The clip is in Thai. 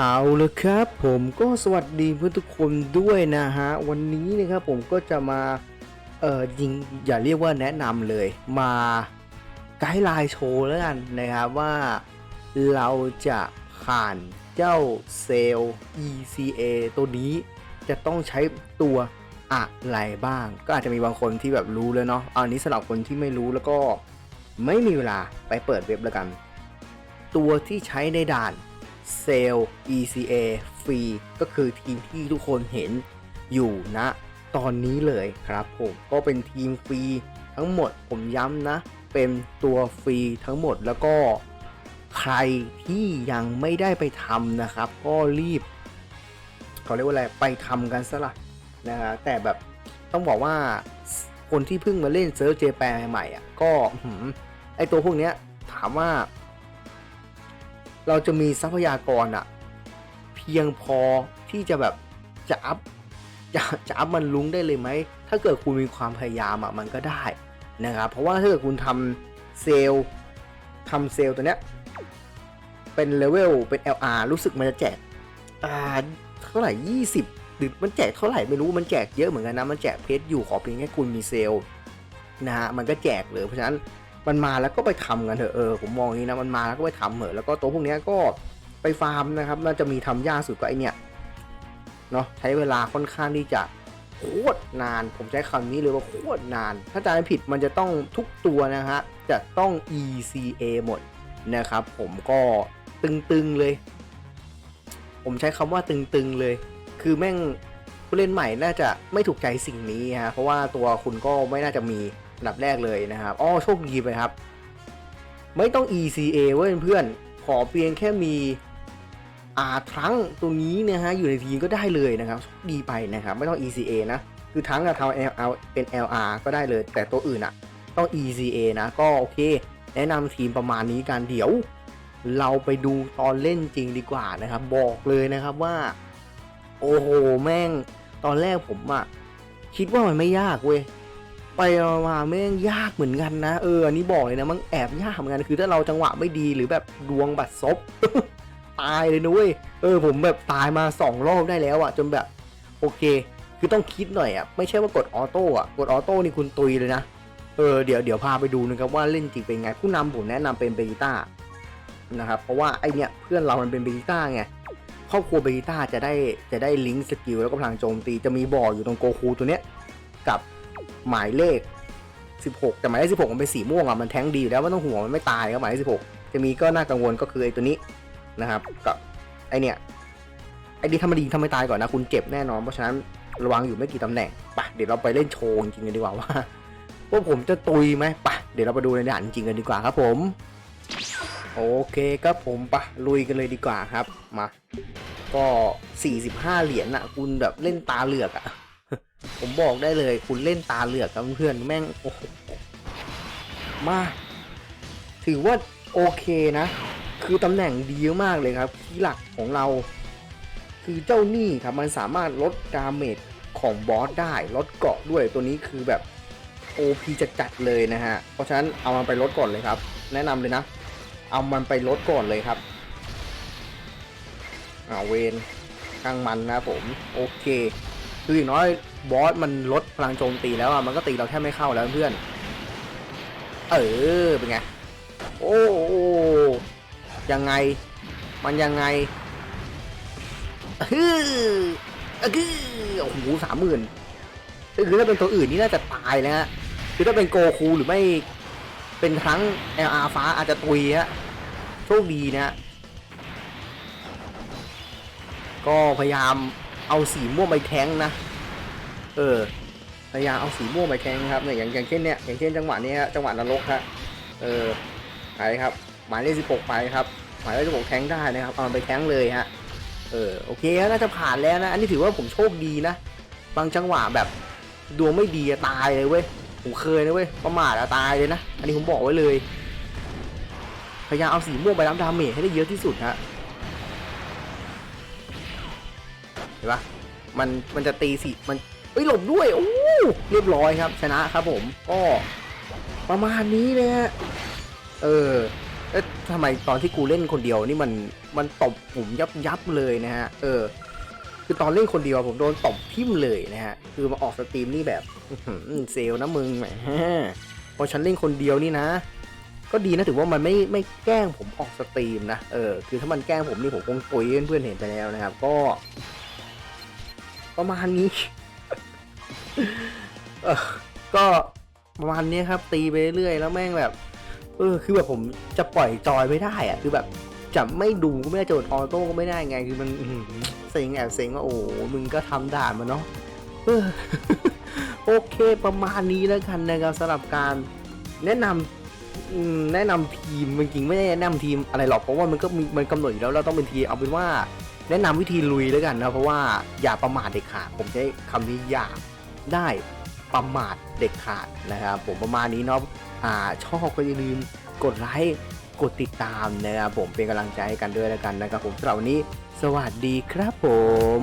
เอาเลยครับ ผมก็สวัสดีเพื่อนทุกคนด้วยนะฮะ วันนี้นะครับผมก็จะมา เออยิงอย่าเรียกว่าแนะนำเลย มาไกด์ไลน์โชว์แล้วกันนะครับว่าเราจะผ่านเจ้าเซลล์ ECA ตัวนี้จะต้องใช้ตัวอะไรบ้าง ก็อาจจะมีบางคนที่แบบรู้แล้วเนาะอันนี้สำหรับคนที่ไม่รู้แล้วก็ไม่มีเวลาไปเปิดเว็บแล้วกัน ตัวที่ใช้ในด่าน เซล ECA ฟรีก็คือทีมที่ทุกคนเห็นอยู่นะ ตอนนี้เลยครับผมก็เป็นทีมฟรีทั้งหมดผมย้ำนะ เป็นตัวฟรีทั้งหมดแล้วก็ใครที่ยังไม่ได้ไปทำนะครับ ก็รีบเขาเรียกว่าอะไรไปทำกันซะละนะฮะแต่แบบต้องบอกว่าคนที่เพิ่งมาเล่นเซิร์ฟเจแปนใหม่ๆอะก็ไอตัวพวกเนี้ยถามว่า เราจะมีทรัพยากรอะเพียงพอที่จะแบบจะอัพจะจะอัพมันลุ้งได้เลยไหม ถ้าเกิดคุณมีความพยายามอะมันก็ได้นะครับเพราะว่าถ้าเกิดคุณทำเซลทำเซลตัวเนี้ยเป็นเลเวลเป็น LR รู้สึกมันจะแจกอ่าเท่าไหร่ 20 หรือมันแจกเท่าไหร่ไม่รู้มันแจกเยอะเหมือนกันนะ มันแจกเพชรอยู่ขอเพียงแค่คุณมีเซลนะฮะมันก็แจกเลยเพราะฉะนั้น มันมาแล้วก็ไปทำกันเถอะเออผมมองอย่างนี้นะมันมาแล้วก็ไปทำเถอะแล้วก็ตัวพวกนี้ก็ไปฟาร์มนะครับน่าจะมีทำยากสุดก็ไอเนี้ยเนาะใช้เวลาค่อนข้างที่จะโคตรนาน ผมใช้คำนี้เลยว่าโคตรนาน ถ้าจำไม่ผิดมันจะต้องทุกตัวนะฮะจะต้อง ECA หมดนะครับ ผมก็ตึงๆเลย ผมใช้คำว่าตึงๆเลย คือแม่งผู้เล่นใหม่น่าจะไม่ถูกใจสิ่งนี้ฮะเพราะว่าตัวคุณก็ไม่น่าจะมี อันดับแรกเลยนะครับอ๋อโชคดีไปครับ ไม่ต้อง ECA เว้ยเพื่อนขอเพียงแค่มีอาทั้งตัวนี้นะฮะอยู่ในทีมก็ได้เลยนะครับโชคดีไปนะครับ ไม่ต้อง ECA นะคือทั้งกับทำ L เป็น LR ก็ได้เลย แต่ตัวอื่นอะต้อง ECA นะก็โอเค แนะนำทีมประมาณนี้กันเดี๋ยว เราไปดูตอนเล่นจริงดีกว่านะครับ บอกเลยนะครับว่า โอ้โห แม่ง ตอนแรกผมอะคิดว่ามันไม่ยากเว้ย ไปมาแม่งยากเหมือนกันนะ เอออันนี้บอกเลยนะมันแอบยากเหมือนกันคือถ้าเราจังหวะไม่ดีหรือแบบดวงบัดซบตายเลยนุ้ยเออผมแบบตายมาสองรอบได้แล้วอะจนแบบโอเค คือต้องคิดหน่อยอะไม่ใช่ว่ากดออโต้อะกดออโต้นี่คุณตุยเลยนะเออเดี๋ยวเดี๋ยวพาไปดูนะครับว่าเล่นจริงเป็นไง ผู้นำผมแนะนำเป็นเบต้านะครับเพราะว่าไอเนี้ยเพื่อนเรามันเป็นเบต้าไงครอบครัวเบต้าจะได้จะได้ลิงก์สกิลแล้วก็พลังโจมตีจะมีบ่ออยู่ตรงโกคูตัวเนี้ยกับ หมายเลข 16 แต่หมายเลข16 มันเป็นสีม่วงอะมันแท้งดีอยู่แล้วไม่ต้องห่วงมันไม่ตายครับหมายเลข16 จะมีก็น่ากังวลก็คือไอ้ตัวนี้นะครับกับไอเนี่ยไอ้ดีทำมาดีทำไม่ตายก่อนนะคุณเจ็บแน่นอน เพราะฉะนั้นระวังอยู่ไม่กี่ตำแหน่งไปเดี๋ยวเราไปเล่นโชว์จริงกันดีกว่าว่าว่าผมจะตุยไหมไปเดี๋ยวเราไปดูในด่านจริงกันดีกว่าครับผมโอเคครับผมปะลุยกันเลยดีกว่าครับมา ก็ 45 เหรียญอะคุณแบบเล่นตาเหลือกอะ ผมบอกได้เลย คุณเล่นตาเหลือกกับเพื่อนแม่งโอ้โหมา ถือว่าโอเคนะ คือตำแหน่งดีมากเลยครับที่หลักของเรา คือเจ้านี่ครับมันสามารถลดดาเมจของบอสได้ลดเกาะด้วยตัวนี้คือแบบ OP จะจัดเลยนะฮะ เพราะฉะนั้นเอามันไปลดก่อนเลยครับ แนะนำเลยนะ เอามันไปลดก่อนเลยครับเอาเวนข้างมันนะผม โอเค คืออย่างน้อย บอสมันลดพลังโจมตีแล้วอะมันก็ตีเราแทบไม่เข้าแล้วเพื่อน เออเป็นไง โอ้โอ้ยังไง มันยังไงฮึอะคือโอ้โหสามหมื่นคือถ้าเป็นตัวอื่นนี่น่าจะตายแล้วฮะคือถ้าเป็นโกคูหรือไม่เป็นทั้ง LR ฟ้าอาจจะตุยฮะโชคดีนะฮะก็พยายามเอาสีม่วงไปแทงนะ เออพยายามเอาสีม่วงไปแทงครับเนี่ยอย่างอย่างเช่นเนี่ยอย่างเช่นจังหวะนี้ฮะจังหวะนรกฮะเออไปครับหมายเลขสิบหกไปครับหมายเลขสิบหกแทงได้นะครับเอาไปแทงเลยฮะเออโอเคน่าจะผ่านแล้วนะอันนี้ถือว่าผมโชคดีนะ บางจังหวะแบบดวงไม่ดีตายเลยเว้ยผมเคยนะเว้ยประมาทตายเลยนะอันนี้ผมบอกไว้เลยพยายามเอาสีม่วงไปรับดาเมจให้ได้เยอะที่สุดฮะเห็นปะมันมันจะตีสีมัน เอ้ยหลบด้วยโอ้เรียบร้อยครับชนะครับผมก็ประมาณนี้เลยฮะเออเอ๊ะทำไมตอนที่กูเล่นคนเดียวนี่มันมันตบผมยับยับเลยนะฮะเออ คือตอนเล่นคนเดียวผมโดนตบทิ่มเลยนะฮะคือมาออกสตรีมนี่แบบเซลนะมึงแหมพอฉันเล่นคนเดียวนี่นะ ก็ดีนะถือว่ามันไม่ไม่แกล้งผมออกสตรีมนะเออคือถ้ามันแกล้งผมนี่ผมคงตุยเพื่อนเห็นไปแล้วนะครับ ก็ ประมาณนี้ ก็ประมาณนี้ครับ ตีไปเรื่อยๆแล้วแม่งแบบ เออ คือแบบผมจะปล่อยจอยไม่ได้อะคือแบบจะไม่ดูก็ไม่ได้จะกดออโต้ก็ไม่ได้ไง คือมันอื้อหือเซ็งแอบเซ็งว่าโอ้มึงก็ทำด่านมาเนาะโอเคประมาณนี้แล้วกันนะครับสำหรับการแนะนำอืมแนะนำทีมจริงๆไม่ได้แนะนำทีมอะไรหรอกเพราะว่ามันก็มีมันกำหนดอยู่แล้วเราต้องเป็นทีมเอาเป็นว่า แนะนำวิธีลุยแล้วกันนะเพราะว่าอย่าประมาทเด็ดขาดผมใช้คำนี้อย่า ได้ประมาทเด็ดขาดนะครับ ผมประมาณนี้เนาะอ่าชอบก็อย่าลืมกดไลค์กดติดตามนะครับผมเป็นกำลังใจให้กันด้วยแล้วกันนะครับผมสำหรับวันนี้ สวัสดีครับผม